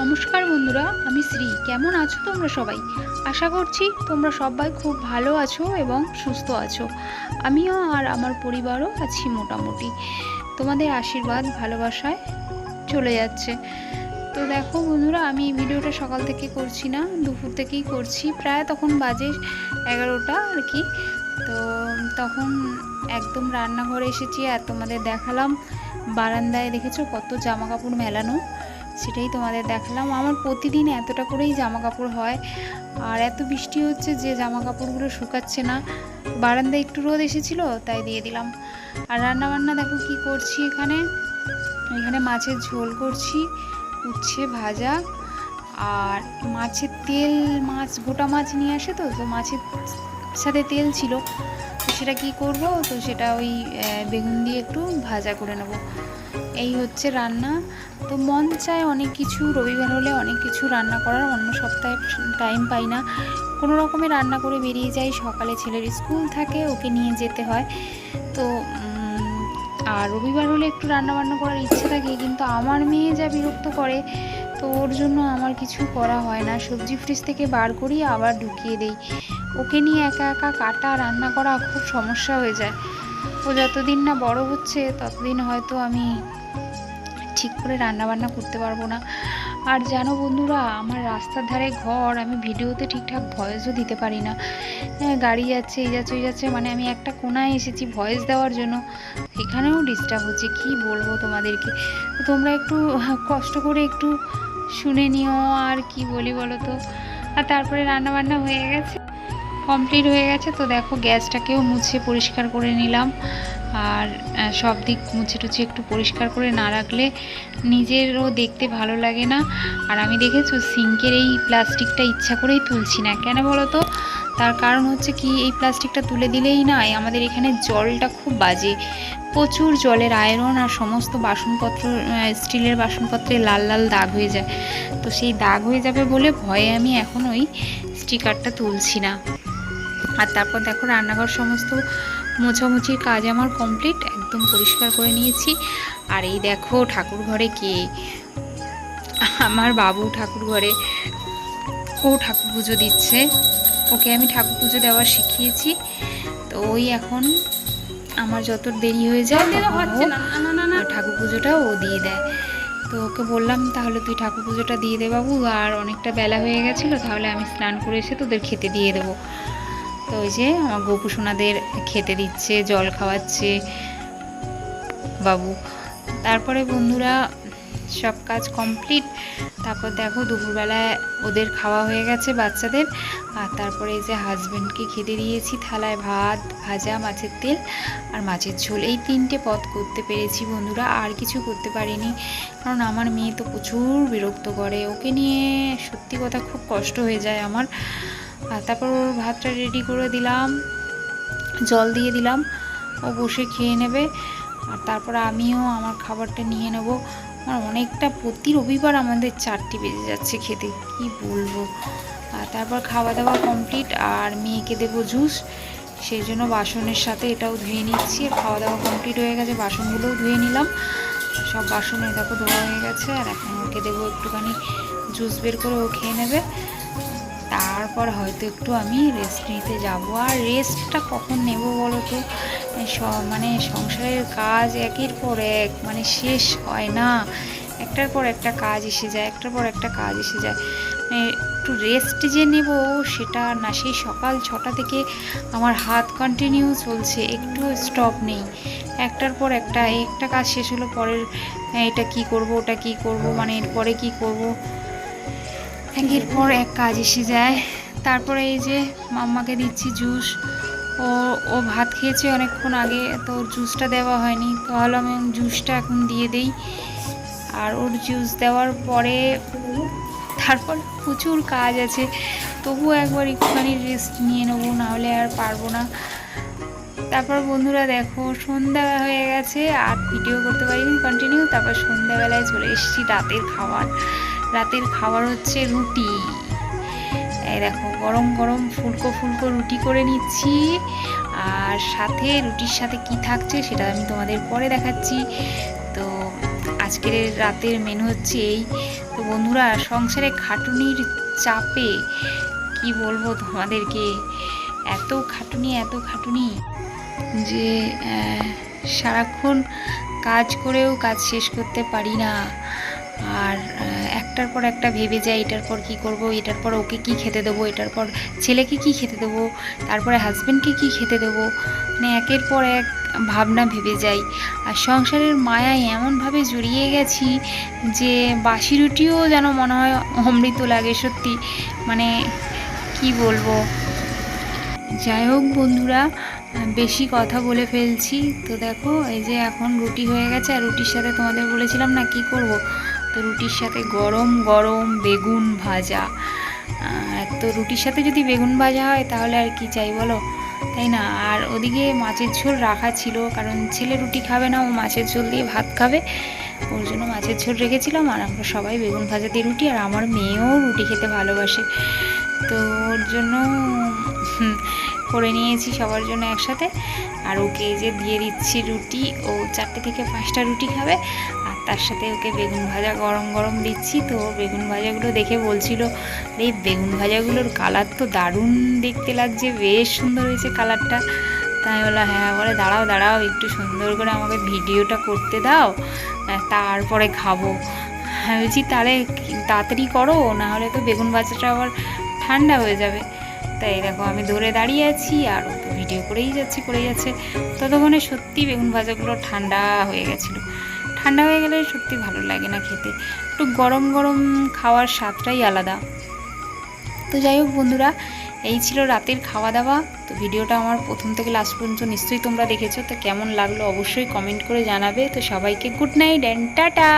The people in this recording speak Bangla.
নমস্কার বন্ধুরা, আমি শ্রী। কেমন আছো তোমরা সবাই? আশা করছি তোমরা সবাই খুব ভালো আছো এবং সুস্থ আছো। আমিও আর আমার পরিবারও আছি মোটামুটি। তোমাদের আশীর্বাদ, ভালোবাসায় চলে যাচ্ছে। তো দেখো বন্ধুরা, আমি ভিডিওটা সকাল থেকে করছি না, দুপুর থেকেই করছি। প্রায় তখন বাজে এগারোটা আর কি। তো তখন একদম রান্নাঘরে এসেছি আর তোমাদের দেখালাম। বারান্দায় দেখেছ কত জামা কাপড় মেলানো? সেটাই তোমাদের দেখালাম। আমার প্রতিদিন এতটা করেই জামা কাপড় হয়। আর এত বৃষ্টি হচ্ছে যে জামা কাপড়গুলো শুকাচ্ছে না। বারান্দায় একটু রোদ এসেছিল, তাই দিয়ে দিলাম। আর রান্না বান্না দেখো কি করছি এখানে? এখানে মাছের ঝোল করছি, উচ্ছে ভাজা। আর মাছের তেল, মাছ, গোটা মাছ নিয়ে আসে তো? তো মাছের সাথে তেল ছিল। সেটা কি করব? তো সেটা ওই বেগুন দিয়ে একটু ভাজা করে নেব। এই হচ্ছে রান্না। তো মন চায় অনেক কিছু, রবিবার হলে অনেক কিছু রান্না করার। অন্য সপ্তাহে টাইম পাই না। কোনো রকমে রান্না করে বেরিয়ে যাই। সকালে ছেলের স্কুল থাকে, ওকে নিয়ে যেতে হয়। তো আর রবিবার হলে একটু রান্না বান্না করার ইচ্ছে থাকে, কিন্তু আমার মেয়ে যা বিরক্ত করে তো ওর জন্য আমার কিছু করা হয় না। সবজি ফ্রিজ থেকে বার করি আবার ঢুকিয়ে দেই। ওকে নিয়ে একা একা কাটা রান্না করা খুব সমস্যা হয়ে যায়। ও যতদিন না বড় হচ্ছে ততদিন হয়তো আমি ঠিক করে রান্না বান্না করতে পারব না। আর জানো বন্ধুরা আমার রাস্তার ধারে ঘর আমি ভিডিওতে ঠিকঠাক ভয়েসও দিতে পারি না। হ্যাঁ, গাড়ি যাচ্ছে এই যাচ্ছে ওই যাচ্ছে মানে আমি একটা কোনায় এসেছি ভয়েস দেওয়ার জন্য। এখানেও ডিস্টার্ব হচ্ছে কি বলব তোমাদেরকে? তোমরা একটু কষ্ট করে একটু শুনে নিও আর কি বলি বলো তো? আর তারপরে রান্না বান্না হয়ে গেছে। কমপ্লিট হয়ে গেছে তো দেখো গ্যাসটাকেও মুছে পরিষ্কার করে নিলাম। আর সব দিক মুছে টুছে একটু পরিষ্কার করে না রাখলে নিজেরও দেখতে ভালো লাগে না। আর আমি দেখেছ, সিঙ্কের এই প্লাস্টিকটা ইচ্ছা করেই তুলছি না। কেন বলো তো? তার কারণ হচ্ছে কি, এই প্লাস্টিকটা তুলে দিলেই না আমাদের এখানে জলটা খুব বাজে। প্রচুর জলের আয়রন আর সমস্ত বাসনপত্র স্টিলের বাসনপত্রে লাল লাল দাগ হয়ে যায়। তো সেই দাগ হয়ে যাবে বলে ভয়ে আমি এখন ওই স্টিকারটা তুলছি না। আর তারপর দেখো রান্নাঘর সমস্ত মোছামুছির কাজ আমার কমপ্লিট, একদম পরিষ্কার করে নিয়েছি। আর এই দেখো ঠাকুর ঘরে কে? আমার বাবু ঠাকুর ঘরে। ও ঠাকুর পুজো দিচ্ছে। ওকে আমি ঠাকুর পুজো দেওয়া শিখিয়েছি। তো ওই এখন আমার যত দেরি হয়ে যায় ঠাকুর পুজোটা ও দিয়ে দেয়। তো ওকে বললাম তাহলে তুই ঠাকুর পুজোটা দিয়ে দে বাবু আর অনেকটা বেলা হয়ে গেছিল তাহলে আমি স্নান করে এসে তোদের খেতে দিয়ে দেবো। তো ওই যে আমার গোপু সোনাদের খেতে দিচ্ছে জল খাওয়াচ্ছে বাবু। তারপরে বন্ধুরা সব কাজ কমপ্লিট। তারপর দেখো দুপুরবেলায় ওদের খাওয়া হয়ে গেছে বাচ্চাদের। আর তারপরে এই যে হাজব্যান্ডকে খেতে দিয়েছি থালায় ভাত, ভাজা, মাছের তেল আর মাছের ঝোল। এই তিনটে পদ করতে পেরেছি বন্ধুরা, আর কিছু করতে পারিনি। কারণ আমার মেয়ে তো প্রচুর বিরক্ত করে। ওকে নিয়ে সত্যি কথা খুব কষ্ট হয়ে যায় আমার। আর তারপর ওর ভাতটা রেডি করে দিলাম, জল দিয়ে দিলাম। ও বসে খেয়ে নেবে। আর তারপর আমিও আমার খাবারটা নিয়ে নেব। আমার অনেকটা প্রতি রবিবার আমাদের চারটি বেজে যাচ্ছে খেতে, কি বলব? আর তারপর খাওয়া দাওয়া কমপ্লিট আর মেয়েকে দেবো জুস সেই জন্য বাসনের সাথে এটাও ধুয়ে নিচ্ছি। আর খাওয়া দাওয়া কমপ্লিট হয়ে গেছে, বাসনগুলোও ধুয়ে নিলাম। সব বাসনে দেখো ধোয়া হয়ে গেছে, আর এখন ওকে দেবো একটুখানি জুস বের করে, ও খেয়ে নেবে। তারপর হয়তো একটু আমি রেস্ট নিতে যাব। আর রেস্টটা কখন নেব বলো তো? মানে সংসারের কাজ একের পর এক মানে শেষ হয় না। একটার পর একটা কাজ এসে যায় একটার পর একটা কাজ এসে যায়। মানে একটু রেস্ট যে নেব সেটা না সেই সকাল ছটা থেকে আমার হাত কন্টিনিউ চলছে একটু স্টপ নেই। একটার পর একটা একটা কাজ শেষ হলো পরের হ্যাঁ, এটা কি করব ওটা কি করব মানে এরপরে কি করব? একের পর এক কাজ এসে যায়। তারপরে এই যে মাম্মাকে দিচ্ছি জুস। ও ও ভাত খেয়েছে অনেকক্ষণ আগে, তো ওর জুসটা দেওয়া হয়নি। তাহলে আমি জুসটা এখন দিয়ে দেই। আর ওর জুস দেওয়ার পরে তারপর প্রচুর কাজ আছে। তবুও একবার একটুখানি রেস্ট নিয়ে নেব, নাহলে আর পারব না। তারপর বন্ধুরা দেখো, সন্ধ্যা হয়ে গেছে, আর ভিডিও করতে পারিনি কন্টিনিউ তারপর সন্ধ্যাবেলায় চলে এসেছি রাতের খাবার। রাতের খাবার হচ্ছে রুটি। এই দেখো, গরম গরম ফুলকো ফুলকো রুটি করে নিচ্ছি। আর সাথে রুটির সাথে কি থাকছে সেটা আমি তোমাদের পরে দেখাচ্ছি। তো আজকের রাতের মেনু হচ্ছে এই। তো বন্ধুরা, সংসারে খাটুনির চাপে কি বলব তোমাদেরকে? এত খাটুনি এত খাটুনি যে সারাক্ষণ কাজ করেও কাজ শেষ করতে পারি না। আর একটার পর একটা ভেবে যাই এটার পর কি করব, এটার পর ওকে কি খেতে দেবো, এটার পর ছেলেকে কি খেতে দেবো, তারপরে হাজব্যান্ডকে কি খেতে দেবো মানে একের পর এক ভাবনা ভেবে যাই। আর সংসারের মায়ায় এমনভাবে জড়িয়ে গেছি যে বাসি রুটিও যেন মনে হয় অমৃত লাগে সত্যি। মানে কি বলব? যাই হোক বন্ধুরা, বেশি কথা বলে ফেলছি। তো দেখো, এই যে এখন রুটি হয়ে গেছে, আর রুটির সাথে তোমাদের বলেছিলাম না কি করব? তো রুটির সাথে গরম গরম বেগুন ভাজা। তো রুটির সাথে যদি বেগুন ভাজা হয়, তাহলে আর কি চাই বলো? তাই না? আর ওদিকে মাছের ঝোল রাখা ছিল, কারণ ছেলে রুটি খাবে না, ও মাছের ঝোল দিয়ে ভাত খাবে। ওর জন্য মাছের ঝোল রেখেছিলাম, আর আমরা সবাই বেগুন ভাজা দিয়ে রুটি, আর আমার মেয়েও রুটি খেতে ভালোবাসে। তো ওর জন্য করে নিয়েছি সবার জন্য একসাথে। আর ওকে যে দিয়ে দিচ্ছি রুটি, ও চারটে থেকে পাঁচটা রুটি খাবে। তার সাথে ওকে বেগুন ভাজা গরম গরম দিচ্ছি তো বেগুন ভাজাগুলো দেখে বলছিল, এই বেগুন ভাজাগুলোর কালার তো দারুণ দেখতে লাগছে, বেশ সুন্দর হয়েছে কালারটা তাই বলা হ্যাঁ বলে, দাঁড়াও দাঁড়াও, একটু সুন্দর করে আমাকে ভিডিওটা করতে দাও তারপরে খাব। হ্যাঁ বলছি, তাহলে তাড়াতাড়ি করো না হলে তো বেগুন ভাজাটা আবার ঠান্ডা হয়ে যাবে। তাই দেখো, আমি ধরে দাঁড়িয়ে আছি, আর ভিডিও করেই যাচ্ছে করেই যাচ্ছে। ততক্ষণে সত্যি বেগুন ভাজাগুলো ঠান্ডা হয়ে গেছিল। ঠান্ডা হয়ে গেলে সত্যি ভালো লাগে না খেতে। একটু গরম গরম খাওয়ার স্বাদটাই আলাদা। তো যাই হোক বন্ধুরা, এই ছিল রাতের খাওয়া দাওয়া তো ভিডিওটা আমার প্রথম থেকে লাস্ট পর্যন্ত নিশ্চয়ই তোমরা দেখেছ। তো কেমন লাগল অবশ্যই কমেন্ট করে জানাবে। তো সবাইকে গুড নাইট অ্যান্ড টাটা